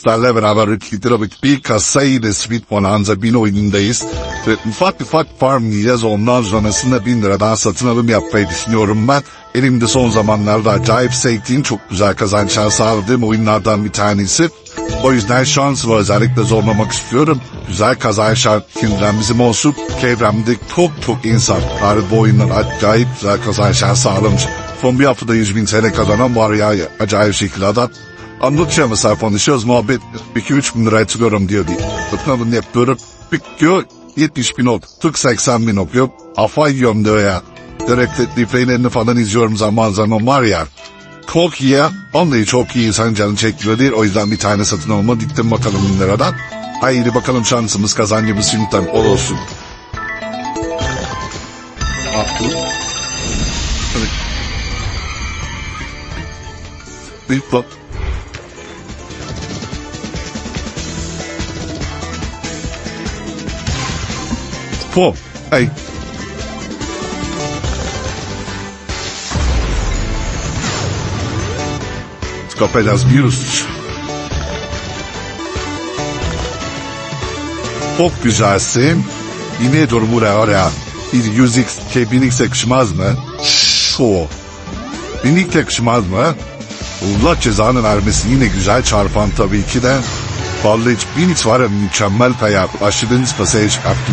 sizlerle beraber Hidrolik bir kasayı da Sweet Bonanza bin oyunundayız. Ve ufak ufak farm yiyeceğiz ondan sonrasında bin liradan satın alım yapmayı düşünüyorum ben. Elimde son zamanlarda acayip sevdiğim çok güzel kazançlar sağladığım oyunlardan bir tanesi. O yüzden şansımı özellikle zorlamak istiyorum. Güzel kazançlar kimden bizim olsun. Çevremde çok çok insanlar bu oyunlar acayip güzel kazançlar sağlamış. Son bir haftada 100 bin TL kazanan var ya acayip şekilde adam. Anlatacağım mesela konuşuyoruz muhabbet 2-3 bin lira yatırıyorum diyor diye. Bakalım yapıyorum. Bitiyor 70 bin oldu. 40-80 bin okuyor. Afa yiyorum diyor ya. Direkt replaylerini falan izliyorum zaman zaman var ya. Çok iyi ya. Vallahi çok iyi insan canı çekiyor değil. O yüzden bir tane satın alma diktim bakalım bin liradan. Haydi bakalım şansımız kazancımız şimdiden ol olsun. Evet. Bir bak. Po. Ej. Skopelaz virus. Çok güzelsin. Yine dur buraya oraya. Bir yüzük kebinlik yakışmaz mı? Şu. Binlik yakışmaz mı? Allah cezanı vermesin yine güzel çarpan tabii ki de. Vallahi hiç Binix var mükemmel kaya. Aşırınız pasaya çıkarttı.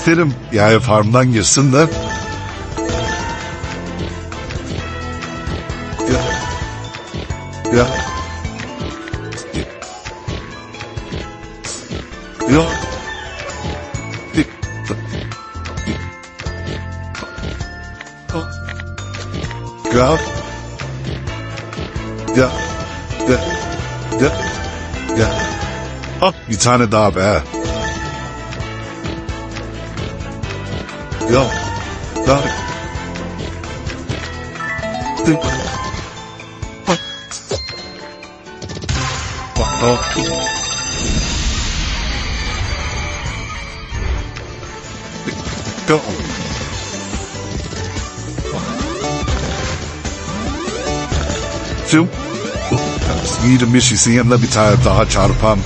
İsterim yani farmdan girsin de. Ya. Ya. Ya. Ya. Ya. Ya. Ya. Ya. Hop bir tane daha be. Ja, daar. Stuk. Pak. Pak dat. Go. Zo. Jede Mischi sehen, da bitte halt da hat Charpam.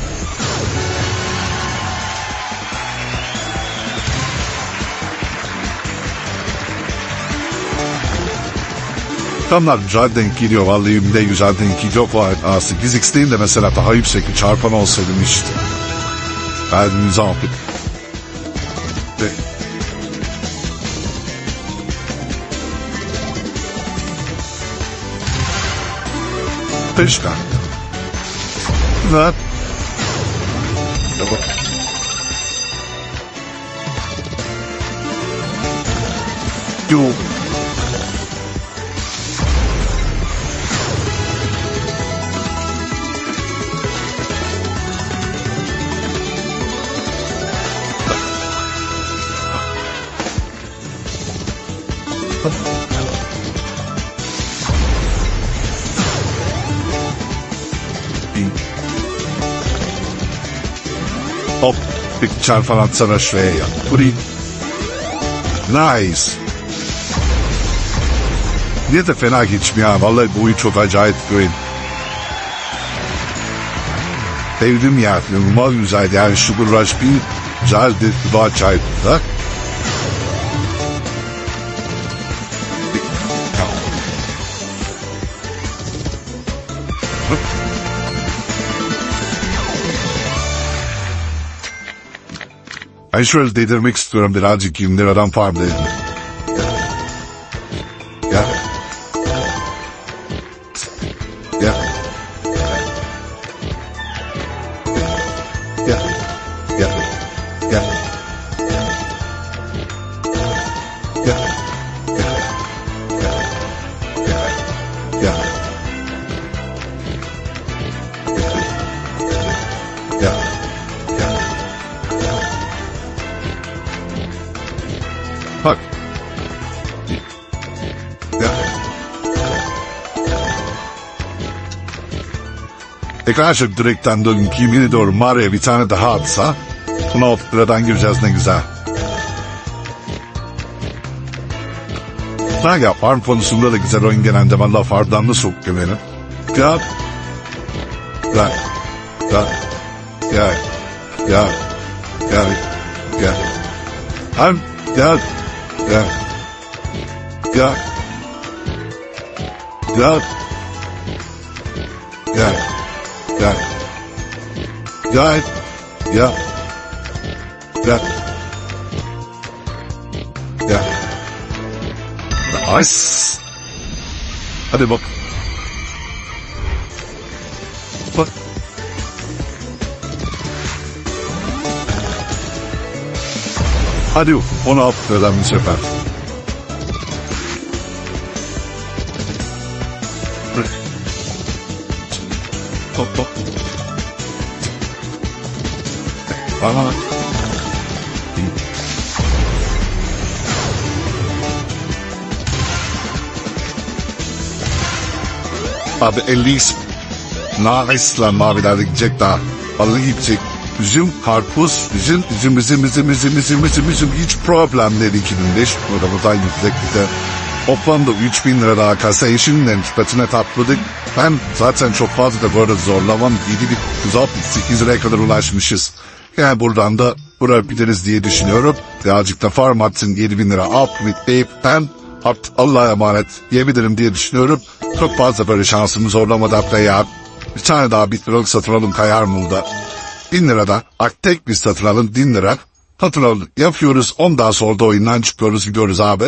adamlar mücadeleden gidiyor. Vallahi yüzde mücadeleden gidiyor. Aslında biz X'deyim de mesela daha yüksek bir çarpan olsaydım işte. Ben müzafir. Ve Peşten. Ve Tamam. Yok. Bir çarpan atsana şuraya ya. Nice. Niye de fena geçmiyor ha. Vallahi bu oyun çok acayip bir oyun. Sevdim ya. İnanılmaz güzel. Yani Sugar Rush bir güzeldi. Bu da acayip. Ha? Ben şöyle dedirmek istiyorum birazcık 20 liradan farm dedim. Ya. Ya. Ya. Ya. Ya. Ya. Bak. Tekrar şu direkten dönüp kimini doğru mağaraya bir tane daha atsa buna 6 liradan gireceğiz ne güzel. Sana ya farm konusunda da güzel oyun genelde valla fardan da sok güvenim. Ya. Ya. Ya. Ya. Ya. Ya. Ya. Hem ya. Ya. Ya. Ya. Ya. Ya. Ya. Ya. Ya. Ya. Nice. Hadi bak. Bak. Hadi 16 liradan bir sefer. Top top. Bana. Abi 50 Nagis'la mavilerde gidecek daha. Balığı gidecek. Üzüm, karpuz, üzüm, üzüm, üzüm, üzüm, üzüm, üzüm, üzüm, üzüm. Hiç problem değil 2005. Burada buradan yükseklikte. Toplamda 3000 lira daha kasa eşimle küpetine tapladık. Ben zaten çok fazla da böyle zorlamam. 78 liraya kadar ulaşmışız. Yani buradan da vurabiliriz diye düşünüyorum. Birazcık da farm atsın 7000 lira up babe. Ben Allah'a emanet diyebilirim diye düşünüyorum. Çok fazla böyle şansımı zorlamadı hatta ya. Bir tane daha bit liralık satın alın kayar mı da? Bin lirada ak tek bir satın alın bin lira. Satın alın yapıyoruz ondan sonra da oyundan çıkıyoruz gidiyoruz abi.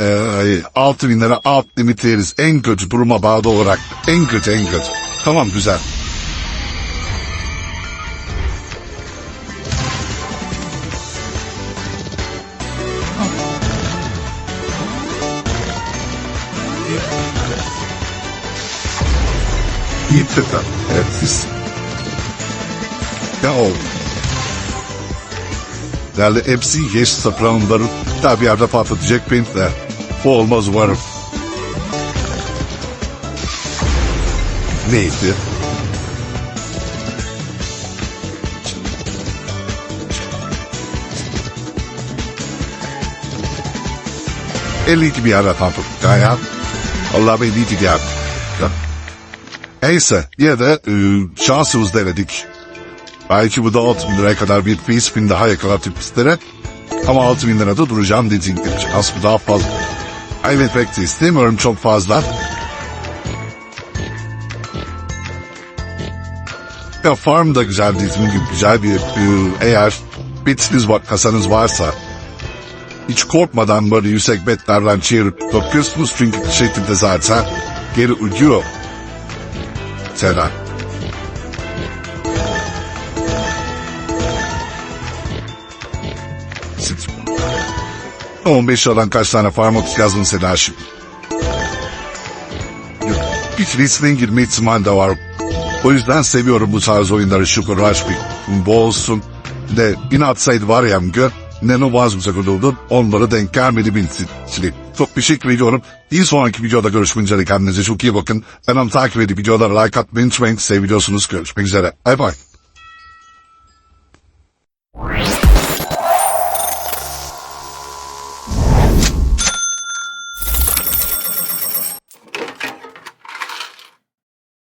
Ee, 6 bin lira alt limit veririz. En kötü duruma bağlı olarak. En kötü en kötü. Tamam güzel. İyi tıkla. Evet. Ya o. Değerli hepsi yeş satranları daha bir yerde patlatacak beni de. Bu olmaz umarım. Neydi? Elli iki bir yerde patlattık. Ya. Allah beni iyi geldi. Neyse yine de e, şansımız denedik. Belki bu da 6 bin liraya kadar bir free spin daha yakalatıp bizlere. Ama 6 bin lirada duracağım dediğim gibi şans bu daha fazla. Kaybetmek de istemiyorum çok fazla. Ya farm da güzel dediğim gibi güzel bir eğer bitiniz var kasanız varsa hiç korkmadan böyle yüksek betlerden çevirip bakıyorsunuz çünkü şekilde zaten geri ucuyor. Selam. 15 liradan kaç tane farmak yazdın Seda şimdi? Yok, Bir resmen girme ihtimali de var. O yüzden seviyorum bu tarz oyunları. Rush bir bu olsun. De yine atsaydı var ya gör. Ne ne vazgeçecek olurdu. Onlara denk gelmedi bilsin. Çok teşekkür ediyorum. Bir sonraki videoda görüşmek üzere. Kendinize çok iyi bakın. Kanalımı takip edip videolara like atmayı unutmayın. Seviyorsunuz. Görüşmek üzere. Bye bye.